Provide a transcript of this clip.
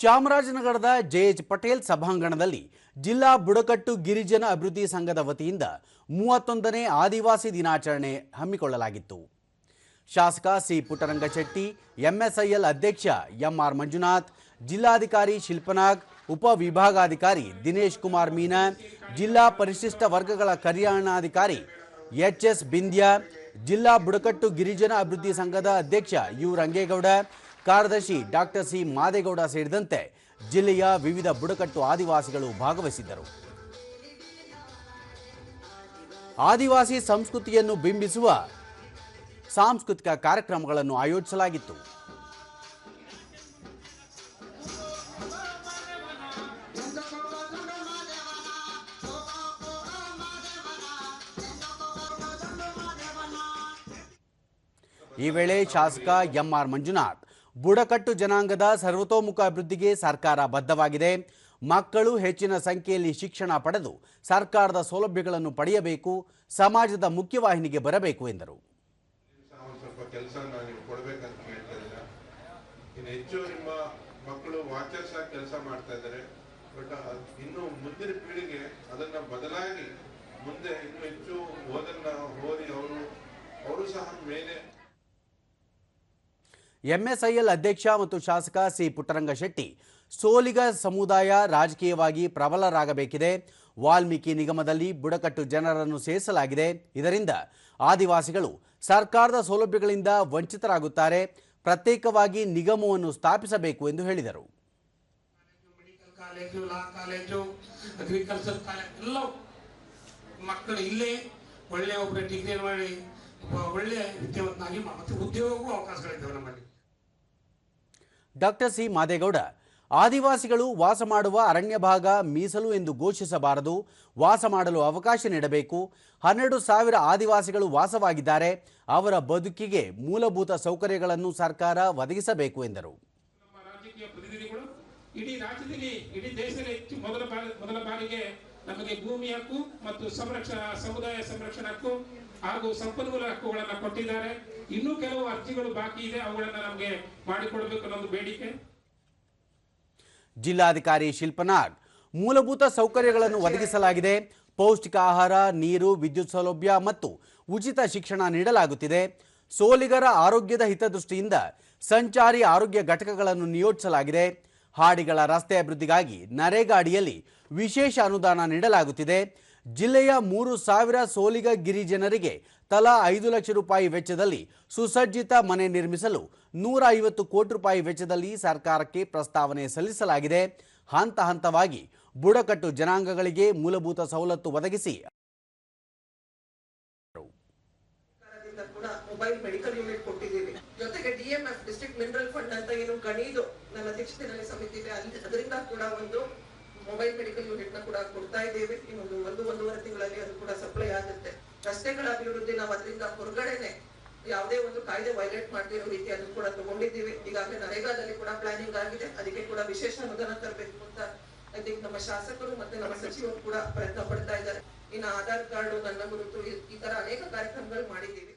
ಚಾಮರಾಜನಗರದ ಜೆಎಚ್ ಪಟೇಲ್ ಸಭಾಂಗಣದಲ್ಲಿ ಜಿಲ್ಲಾ ಬುಡಕಟ್ಟು ಗಿರಿಜನ ಅಭಿವೃದ್ಧಿ ಸಂಘದ ವತಿಯಿಂದ ಮೂವತ್ತೊಂದನೇ ಆದಿವಾಸಿ ದಿನಾಚರಣೆ ಹಮ್ಮಿಕೊಳ್ಳಲಾಗಿತ್ತು. ಶಾಸಕ ಸಿ ಪುಟ್ಟರಂಗಶೆಟ್ಟಿ, ಎಂಎಸ್ಐಎಲ್ ಅಧ್ಯಕ್ಷ ಎಂಆರ್ ಮಂಜುನಾಥ್, ಜಿಲ್ಲಾಧಿಕಾರಿ ಶಿಲ್ಪನಾಗ್ ಉಪವಿಭಾಗಾಧಿಕಾರಿ ದಿನೇಶ್ ಕುಮಾರ್ ಮೀನಾ, ಜಿಲ್ಲಾ ಪರಿಶಿಷ್ಟ ವರ್ಗಗಳ ಕಲ್ಯಾಣಾಧಿಕಾರಿ ಎಚ್ ಎಸ್ ಬಿಂದ್ಯ, ಜಿಲ್ಲಾ ಬುಡಕಟ್ಟು ಗಿರಿಜನ ಅಭಿವೃದ್ಧಿ ಸಂಘದ ಅಧ್ಯಕ್ಷ ಯು ರಂಗೇಗೌಡ ಕಾರ್ಯದರ್ಶಿ ಡಾಕ್ಟರ್ ಸಿ ಮಾದೇಗೌಡ ಸೇರಿದಂತೆ ಜಿಲ್ಲೆಯ ವಿವಿಧ ಬುಡಕಟ್ಟು ಆದಿವಾಸಿಗಳು ಭಾಗವಹಿಸಿದ್ದರು. ಆದಿವಾಸಿ ಸಂಸ್ಕೃತಿಯನ್ನು ಬಿಂಬಿಸುವ ಸಾಂಸ್ಕೃತಿಕ ಕಾರ್ಯಕ್ರಮಗಳನ್ನು ಆಯೋಜಿಸಲಾಗಿತ್ತು. ಈ ವೇಳೆ ಶಾಸಕ ಎಂಆರ್ ಮಂಜುನಾಥ್ ಬುಡಕಟ್ಟು ಜನಾಂಗದ ಸರ್ವತೋಮುಖ ಅಭಿವೃದ್ಧಿಗೆ ಸರ್ಕಾರ ಬದ್ಧವಾಗಿದೆ. ಮಕ್ಕಳು ಹೆಚ್ಚಿನ ಸಂಖ್ಯೆಯಲ್ಲಿ ಶಿಕ್ಷಣ ಪಡೆದು ಸರ್ಕಾರದ ಸೌಲಭ್ಯಗಳನ್ನು ಪಡೆಯಬೇಕು, ಸಮಾಜದ ಮುಖ್ಯವಾಹಿನಿಗೆ ಬರಬೇಕು ಎಂದರು. ಮುಂದಿನ ಮುಂದೆ ಹೆಚ್ಚು ಓದನ್ನ ಓದಿ ಅವರು ಅವರು ಸಹ ಮೇಲೆ ಎಂಎಸ್ಐಎಲ್ ಅಧ್ಯಕ್ಷ ಮತ್ತು ಶಾಸಕ ಸಿ ಪುಟ್ಟರಂಗಶೆಟ್ಟಿ ಸೋಲಿಗ ಸಮುದಾಯ ರಾಜಕೀಯವಾಗಿ ಪ್ರಬಲರಾಗಬೇಕಿದೆ. ವಾಲ್ಮೀಕಿ ನಿಗಮದಲ್ಲಿ ಬುಡಕಟ್ಟು ಜನರನ್ನು ಸೇರಿಸಲಾಗಿದೆ. ಇದರಿಂದ ಆದಿವಾಸಿಗಳು ಸರ್ಕಾರದ ಸೌಲಭ್ಯಗಳಿಂದ ವಂಚಿತರಾಗುತ್ತಾರೆ. ಪ್ರತ್ಯೇಕವಾಗಿ ನಿಗಮವನ್ನು ಸ್ಥಾಪಿಸಬೇಕು ಎಂದು ಹೇಳಿದರು. ಒಳ್ಳೆಯ ಒಬ್ಬರು ಡಿಗ್ರಿ ಮಾಡಿ ಒಳ್ಳೆಯ ವಿದ್ಯಾವಂತನಾಗಿ ಮತ್ತು ಉದ್ಯೋಗಕ್ಕೂ ಅವಕಾಶಗಳಿದ್ದಾವೆ ನಮ್ಮಲ್ಲಿ. ಡಾಕ್ಟರ್ ಸಿ ಮಾದೇಗೌಡ, ಆದಿವಾಸಿಗಳು ವಾಸ ಮಾಡುವ ಅರಣ್ಯ ಭಾಗ ಮೀಸಲು ಎಂದು ಘೋಷಿಸಬಾರದು, ವಾಸ ಮಾಡಲು ಅವಕಾಶ ನೀಡಬೇಕು, ಹನ್ನೆರಡು ಸಾವಿರ ಆದಿವಾಸಿಗಳು ವಾಸವಾಗಿದ್ದಾರೆ, ಅವರ ಬದುಕಿಗೆ ಮೂಲಭೂತ ಸೌಕರ್ಯಗಳನ್ನು ಸರ್ಕಾರ ಒದಗಿಸಬೇಕು ಎಂದರು. ಇಡೀ ರಾಜ್ಯದಲ್ಲಿ, ಇಡೀ ದೇಶದಲ್ಲಿ ಹೆಚ್ಚು ಮೊದಲ ಮೊದಲ ಬಾರಿಗೆ ನಮಗೆ ಭೂಮಿ ಹಕ್ಕು ಮತ್ತು ಸಂರಕ್ಷಣಾ, ಸಮುದಾಯ ಸಂರಕ್ಷಣಾ ಹಕ್ಕು ಹಾಗೂ ಸಂಪನ್ಮೂಲ ಹಕ್ಕುಗಳನ್ನು ಕೊಟ್ಟಿದ್ದಾರೆ. ಇನ್ನೂ ಕೆಲವು ಅರ್ಜಿಗಳು ಬಾಕಿ ಇದೆ, ಅವುಗಳನ್ನು ನಮಗೆ ಮಾಡಿಕೊಡಬೇಕು ಅನ್ನೋದು ಬೇಡಿಕೆ. ಜಿಲ್ಲಾಧಿಕಾರಿ ಶಿಲ್ಪನಾಗ್, ಮೂಲಭೂತ ಸೌಕರ್ಯಗಳನ್ನು ಒದಗಿಸಲಾಗಿದೆ. ಪೌಷ್ಟಿಕ ಆಹಾರ, ನೀರು, ವಿದ್ಯುತ್ ಸೌಲಭ್ಯ ಮತ್ತು ಉಚಿತ ಶಿಕ್ಷಣ ನೀಡಲಾಗುತ್ತಿದೆ. ಸೋಲಿಗರ ಆರೋಗ್ಯದ ಹಿತದೃಷ್ಟಿಯಿಂದ ಸಂಚಾರಿ ಆರೋಗ್ಯ ಘಟಕಗಳನ್ನು ನಿಯೋಜಿಸಲಾಗಿದೆ. ಹಾಡಿಗಳ ರಸ್ತೆ ಅಭಿವೃದ್ಧಿಗಾಗಿ ನರೇಗಾ ಅಡಿಯಲ್ಲಿ ವಿಶೇಷ ಅನುದಾನ ನೀಡಲಾಗುತ್ತಿದೆ. ಜಿಲ್ಲೆಯ ಮೂರು ಸಾವಿರ ಸೋಲಿಗ ಗಿರಿಜನರಿಗೆ ತಲಾ ಐದು ಲಕ್ಷ ರೂಪಾಯಿ ವೆಚ್ಚದಲ್ಲಿ ಸುಸಜ್ಜಿತ ಮನೆ ನಿರ್ಮಿಸಲು ನೂರ ಐವತ್ತು ಕೋಟಿ ರೂಪಾಯಿ ವೆಚ್ಚದಲ್ಲಿ ಸರ್ಕಾರಕ್ಕೆ ಪ್ರಸ್ತಾವನೆ ಸಲ್ಲಿಸಲಾಗಿದೆ. ಹಂತ ಹಂತವಾಗಿ ಬುಡಕಟ್ಟು ಜನಾಂಗಗಳಿಗೆ ಮೂಲಭೂತ ಸವಲತ್ತು ಒದಗಿಸಿ ಕೂಡ ಮೊಬೈಲ್ ಮೆಡಿಕಲ್ ಯೂನಿಟ್ ಕೊಟ್ಟಿದ್ದೀವಿ. ಜೊತೆಗೆ ಡಿಎಂಎಫ್ ಡಿಸ್ಟ್ರಿಕ್ಟ್ ಮಿನರಲ್ ಫಂಡ್ ಅಂತ ಏನು ಗಣಿದು ನನ್ನ ಅಧ್ಯಕ್ಷತೆಯಲ್ಲಿ ಸಮಿತಿ ಇದೆ. ಅಲ್ಲಿ ಅದರಿಂದ ಕೂಡ ಒಂದು ಮೊಬೈಲ್ ಮೆಡಿಕಲ್ ಯೂನಿಟ್ನ ಕೂಡ ಕೊಡ್ತಾ ಇದ್ದೇವೆ. ಇನ್ನೊಂದು ಒಂದು, ಒಂದೂವರೆ ತಿಂಗಳಲ್ಲಿ ಅದು ಕೂಡ ಸಪ್ಲೈ ಆಗುತ್ತೆ. ರಸ್ತೆಗಳ ಅಭಿವೃದ್ಧಿ ನಾವು ಅದರಿಂದ ಹೊರಗಡೆನೆ ಯಾವುದೇ ಒಂದು ಕಾಯ್ದೆ ವೈಲೇಟ್ ಮಾಡ್ತಿರೋ ರೀತಿ ಅದನ್ನು ಕೂಡ ತಗೊಂಡಿದ್ದೀವಿ. ಈಗಾಗಲೇ ನರೇಗಾದಲ್ಲಿ ಕೂಡ ಪ್ಲಾನಿಂಗ್ ಆಗಿದೆ. ಅದಕ್ಕೆ ಕೂಡ ವಿಶೇಷ ಅನುದಾನ ತರಬೇಕು ಅಂತ ಐ ಥಿಂಕ್ ನಮ್ಮ ಶಾಸಕರು ಮತ್ತೆ ನಮ್ಮ ಸಚಿವರು ಕೂಡ ಪ್ರಯತ್ನ ಪಡ್ತಾ ಇದ್ದಾರೆ. ಇನ್ನು ಆಧಾರ್ ಕಾರ್ಡ್, ನನ್ನ ಗುರುತು ಈ ತರ ಅನೇಕ ಕಾರ್ಯಕ್ರಮಗಳು ಮಾಡಿದ್ದೀವಿ.